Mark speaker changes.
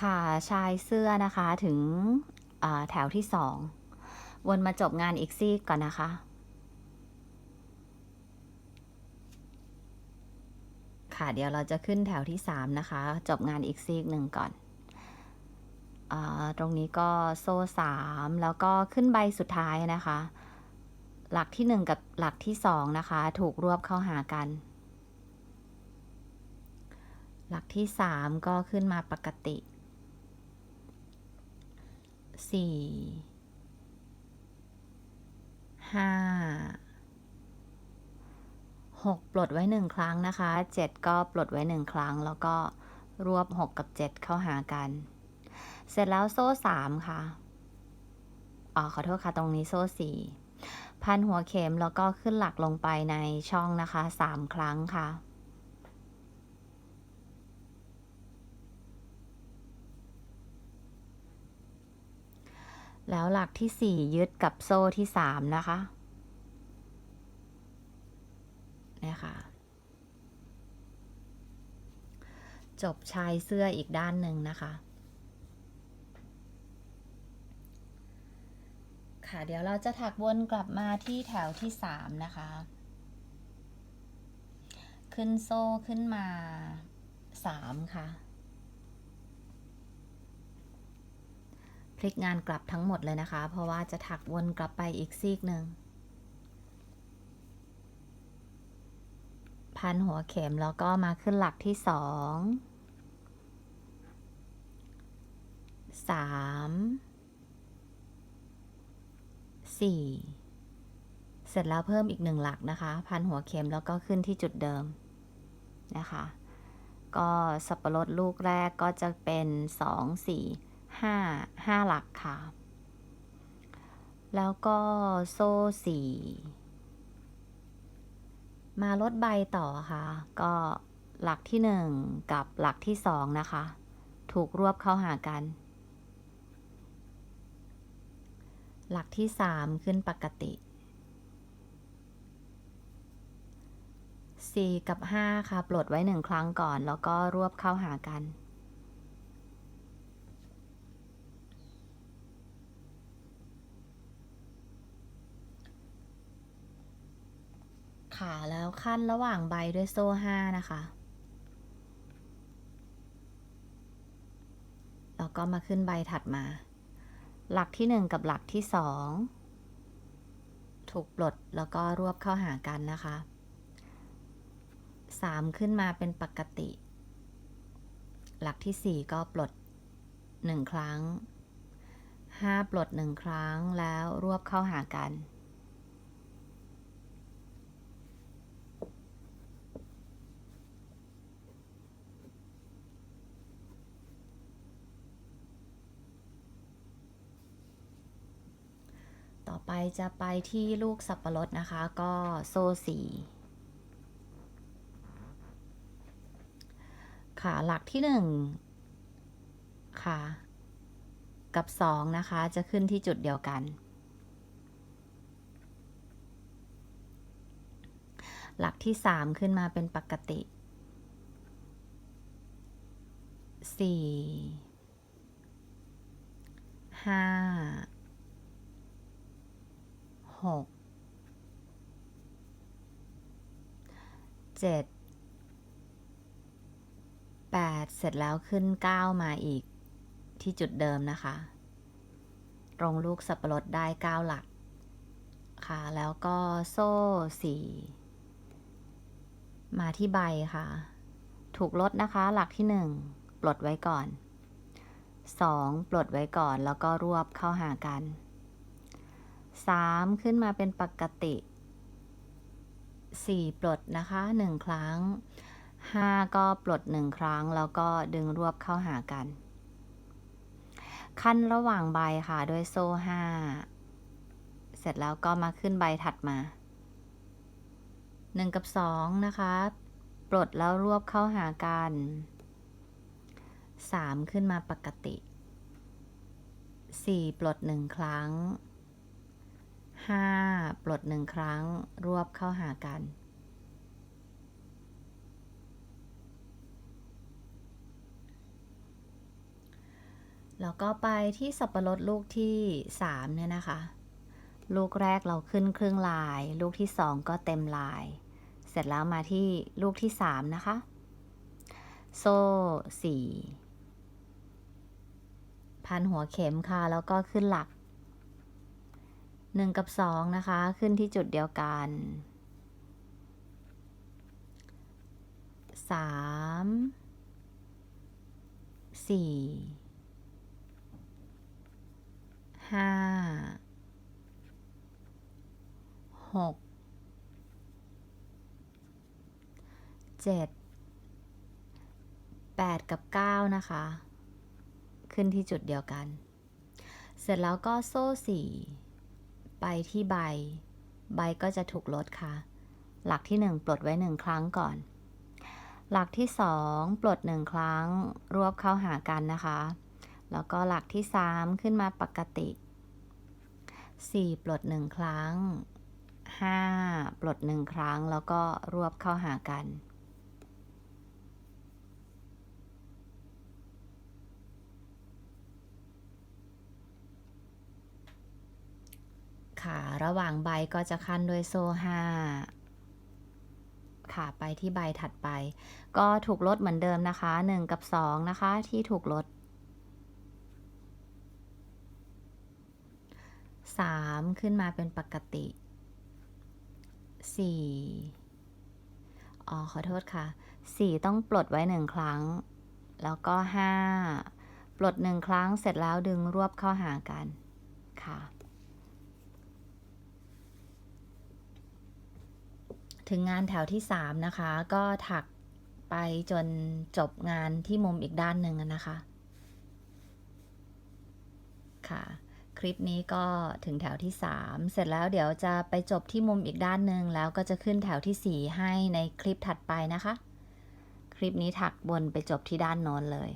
Speaker 1: ค่ะชายเสื้อนะคะถึงแถวที่สองวนมาจบงานอีกซีกก่อนนะคะ ค่ะเดี๋ยวเราจะขึ้นแถวที่สามนะคะ จบงานอีกซีกหนึ่งก่อนอตรงนี้ก็โซ่สามแล้วก็ขึ้นใบสุดท้ายนะคะ หลักที่หนึ่งกับหลักที่สองนะคะ ถูกรวบเข้าหากัน หลักที่สามก็ขึ้นมาปกติ สี่ห้าหกปลดไว้หนึ่งครั้งนะคะเจ็ดก็ปลดไว้หนึ่งครั้ง แล้วก็รวบหกกับเจ็ดเข้าหากัน เสร็จแล้วโซ่สามค่ะอ๋อขอโทษค่ะตรงนี้โซ่สี่พันหัวเข็มแล้วก็ขึ้นหลักลงไปในช่องนะคะสามครั้งค่ะ แล้วหลักที่สี่ยึดกับโซ่ที่สามนะคะเนี่ยค่ะ จบชายเสื้ออีกด้านหนึ่งนะคะ ค่ะเดี๋ยวเราจะถักวนกลับมาที่แถวที่สามนะคะ ขึ้นโซ่ขึ้นมาสามค่ะ พลิกงานกลับทั้งหมดเลยนะคะ เพราะว่าจะถักวนกลับไปอีกซีกหนึ่งพันหัวเข็มแล้วก็มาขึ้นหลักที่สองสามสี่เสร็จแล้วเพิ่มอีกหนึ่งหลักนะคะ พันหัวเข็มแล้วก็ขึ้นที่จุดเดิมนะคะ ก็สับปะรดลูกแรกก็จะเป็นสองสี่ห้า ห้าหลักค่ะ แล้วก็โซ่สี่มาลดใบต่อค่ะ ก็หลักที่หนึ่งกับหลักที่สองนะคะ ถูกรวบเข้าหากัน หลักที่สามขึ้นปกติสี่กับห้าค่ะ ปลดไว้หนึ่งครั้งก่อน แล้วก็รวบเข้าหากัน ค่ะแล้วขั้นระหว่างใบด้วยโซ่ห้านะคะ แล้วก็มาขึ้นใบถัดมา หลักที่หนึ่งกับหลักที่สองถูกปลดแล้วก็รวบเข้าหากันนะคะสามขึ้นมาเป็นปกติ หลักที่สี่ก็ปลดหนึ่งครั้งห้าปลดหนึ่งครั้งแล้วรวบเข้าหากัน อไปจะไปที่ลูกสับปะรดนะคะ ก็โซ่สี่ค่ะหลักที่หนึ่งค่ะ กับสองนะคะ จะขึ้นที่จุดเดียวกัน หลักที่สามขึ้นมาเป็นปกติสี่ห้า หกเจ็ดแปดเสร็จแล้วขึ้นเก้ามาอีกที่จุดเดิมนะคะ ตรงลูกสับปะรดได้เก้าหลัก ค่ะ แล้วก็โซ่สี่มาที่ใบค่ะ ถูกลดนะคะ หลักที่หนึ่งปลดไว้ก่อนสองปลดไว้ก่อนแล้วก็รวบเข้าหากัน สามขึ้นมาเป็นปกติสี่ปลดนะคะหนึ่งครั้งห้าก็ปลดหนึ่งครั้ง แล้วก็ดึงรวบเข้าหากัน ขั้นระหว่างใบค่ะด้วยโซ่ห้าเสร็จแล้วก็มาขึ้นใบถัดมาหนึ่งกับสองนะคะ ปลดแล้วรวบเข้าหากันสามขึ้นมาปกติสี่ปลดหนึ่งครั้ง ห้าปลดหนึ่งครั้ง รวบเข้าหากัน แล้วก็ไปที่สับปะรดลูกที่สามเนี่ยนะคะ ลูกแรกเราขึ้นครึ่งลาย ลูกที่สองก็เต็มลาย เสร็จแล้วมาที่ลูกที่สามนะคะ โซ่สี่พันหัวเข็มค่ะ แล้วก็ขึ้นหลัก หนึ่งกับสองนะคะ ขึ้นที่จุดเดียวกันสามสี่ห้าหกเจ็ดแปดกับเก้านะคะ ขึ้นที่จุดเดียวกัน เสร็จแล้วก็โซ่สี่ ไปที่ใบ ใบก็จะถูกลดค่ะ หลักที่หนึ่งปลดไว้หนึ่งครั้งก่อน หลักที่สองปลดหนึ่งครั้ง รวบเข้าหากันนะคะ แล้วก็หลักที่สามขึ้นมาปกติสี่ปลดหนึ่งครั้งห้าปลดหนึ่งครั้ง แล้วก็รวบเข้าหากัน ค่ะ ระหว่างใบก็จะขั้นด้วยโซ่ห้าค่ะไปที่ใบถัดไป ก็ถูกลดเหมือนเดิมนะคะ 1 กับ 2 นะคะ ที่ถูกลด 3 ขึ้นมาเป็นปกติ 4 อ๋อ ขอโทษค่ะ 4 ต้องปลดไว้ 1 ครั้ง แล้วก็ 5 ปลด 1 ครั้งเสร็จแล้วดึงรวบเข้าหากันค่ะ ถึงงานแถวที่ 3 นะคะ ก็ถักไปจนจบงานที่มุมอีกด้านหนึ่งนะคะ ค่ะ คลิปนี้ก็ถึงแถวที่ 3 เสร็จแล้วเดี๋ยวจะไปจบที่มุมอีกด้านหนึ่งแล้วก็จะขึ้นแถวทีสี่4 ให้ในคลิปถัดไปนะคะ คลิปนี้ถักบนไปจบที่ด้านโน้นเลย